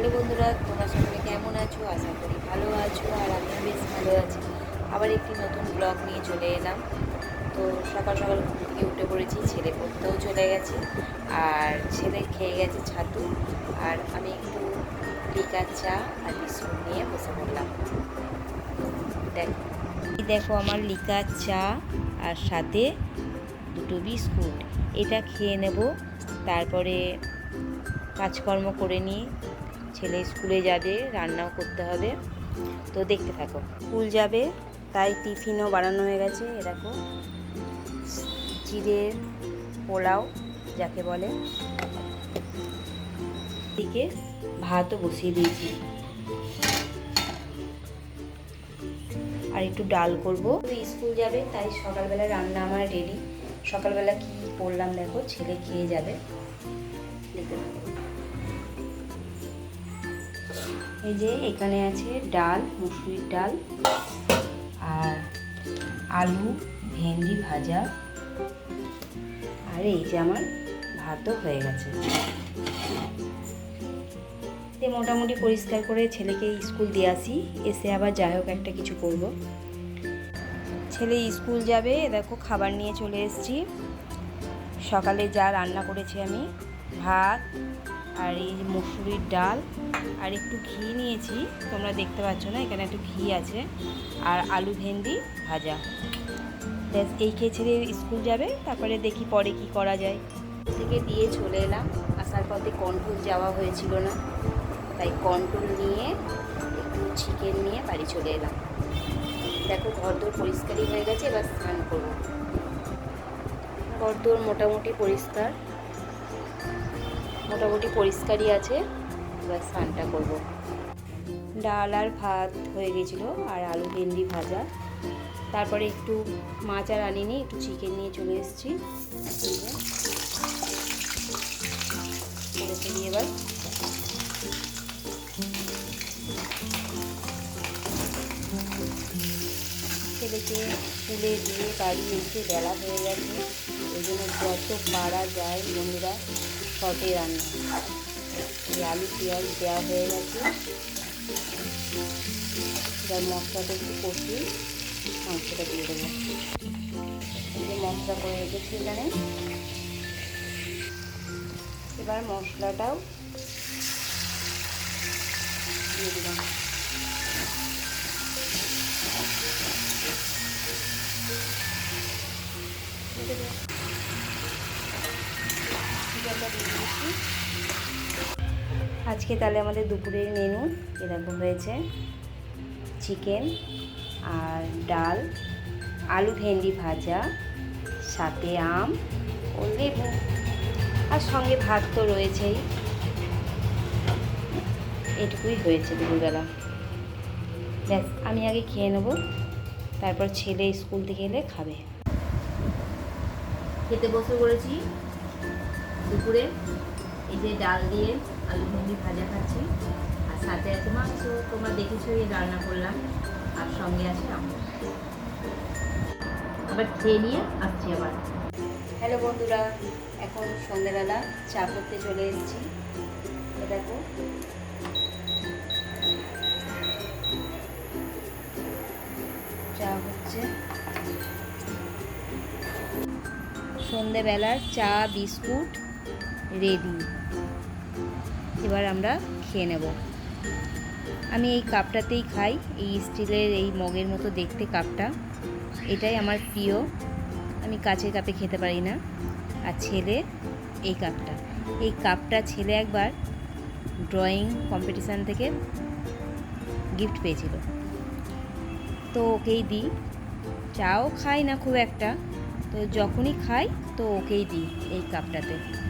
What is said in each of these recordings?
Hello বন্ধুরা, তোমরা সকলে কেমন আছো? আশা করি ভালো আছো, আর আমিও বেশ ভালো আছি। আবার একটি নতুন ব্লগ নিয়ে চলে এলাম। তো সকাল সকাল ঘুম থেকে উঠে পড়েছি, ছেলে পড়তেও চলে গেছে, আর ছেলে খেয়ে গেছে ছাতু। আর আমি একটু লিকার চা আর বিস্কুট নিয়ে বসে পড়লাম। দেখো দেখো আমার লিকার চা আর সাথে দুটো বিস্কুট। এটা খেয়ে নেব, তারপরে কাজকর্ম করে নিই ছেলে স্কুলে যাবে রান্নাও করতে হবে। তো দেখতে থাকো। স্কুল যাবে তাই টিফিনও বানানো হয়ে গেছে এরকম চিড়ের পোলাও যাকে বলে। দিকে ভাতও বসিয়ে দিয়েছি। আর একটু ডাল করব। স্কুল যাবে তাই সকালবেলা রান্না আমার রেডি সকালবেলা কি করলাম দেখো ছেলে খেয়ে যাবে। দেখতে এই যে এখানে আছে ডাল, মুসুরির ডাল আর আলু ভেন্ডি ভাজা। আর এই যে আমার ভাতও হয়ে গেছে। তে মোটামুটি পরিষ্কার করে ছেলেকে স্কুল দিয়ে আসি, এসে আবার যাই হোক একটা কিছু করব। ছেলে স্কুল যাবে, দেখো খাবার নিয়ে চলে এসেছি। সকালে যা রান্না করেছি আমি, ভাত আর এই মুসুরির ডাল, আর একটু ঘি নিয়েছি, তোমরা দেখতে পাচ্ছ না, এখানে একটু ঘি আছে, আর আলু ভেন্ডি ভাজা। ব্যাস, এই খেয়ে ছেড়ে স্কুল যাবে, তারপরে দেখি পরে কি করা যায়। থেকে দিয়ে চলে এলাম, আসার পথে কন্ট্রোল যাওয়া হয়েছিল না, তাই কন্ট্রোল নিয়ে একটু চিকেন নিয়ে বাড়ি চলে এলাম। দেখো, ঘরদোর পরিষ্কারই হয়ে গেছে, এবার স্নান করব। ঘরদোর মোটামুটি পরিষ্কার। মোটামুটি পরিষ্কারই আছে। এবার স্নানটা করব। ডাল আর ভাত হয়ে গেছিল আর আলু ভেন্ডি ভাজা। তারপরে একটু মাছ আর আনিনি একটু চিকেন নিয়ে চলে এসেছি। এবার। ছেলেকে স্কুলে দিয়ে বাড়ি এসে বেলা হয়ে গেছে। ওই জন্য যত পারা যায় বন্ধুরা শর্টে রান্না। এই আলু পেঁয়াজ দেওয়া হয়ে গেছে। এবার মশলাটা একটু কষি মাংসটা দিয়ে দেবো। এই যে মশলা করে রেখেছি এখানে। এবার মশলাটাও দিয়ে দিলাম। আজকে তাহলে আমাদের দুপুরের মেনু এরকম হয়েছে। চিকেন আর ডাল, আলু ভেন্ডি ভাজা, সাথে আম ও লেবু। আর সঙ্গে ভাত তো রয়েছেই। এটুকুই হয়েছে দুপুরবেলা। ব্যাস, আমি আগে খেয়ে নেব, তারপর ছেলে স্কুল থেকে এলে খাবে। খেতে বসে পড়েছি। দুপুরে এই যে ডাল দিয়ে আলু ভেন্ডি ভাজা খাচ্ছি। আর সাথে আছে মাংস, তোমরা দেখেছ, এই রান্না করলাম। আর সঙ্গে আছে আবার খেয়ে নিয়ে আসছি আবার। হ্যালো বন্ধুরা, এখন সন্ধেবেলা চা করতে চলে এসেছি। দেখো। চা হচ্ছে। সন্ধেবেলার চা, বিস্কুট রেডি এবার আমরা খেয়ে নেব। আমি এই কাপটাতেই খাই, এই স্টিলের এই মগের মতো দেখতে কাপটা। এটাই আমার প্রিয়। আমি কাচের কাপে খেতে পারি না। আর ছেলে এই কাপটা। এই কাপটা ছেলে একবার ড্রয়িং কম্পিটিশান থেকে গিফট পেয়েছিল। তো ওকেই দিই। চাও খাই না খুব একটা। তো যখনই খাই, তো ওকেই দিই এই কাপটাতে।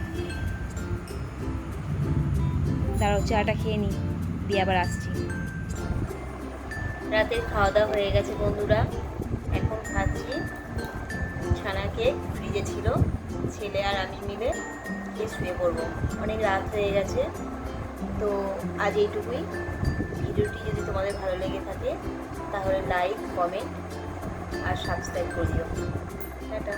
দাঁড়াও, চাটা খেয়ে নিই দিয়ে আবার আসছি। রাতের খাওয়া দাওয়া হয়ে গেছে বন্ধুরা। এখন খাচ্ছি ছানা কেক, ফ্রিজে ছিল। ছেলে আর আমি মিলে খেয়ে শুয়ে পড়ব। অনেক রাত হয়ে গেছে, তো আজ এইটুকুই। ভিডিওটি যদি তোমাদের ভালো লেগে থাকে, তাহলে লাইক, কমেন্ট আর সাবস্ক্রাইব করিও। টাটা।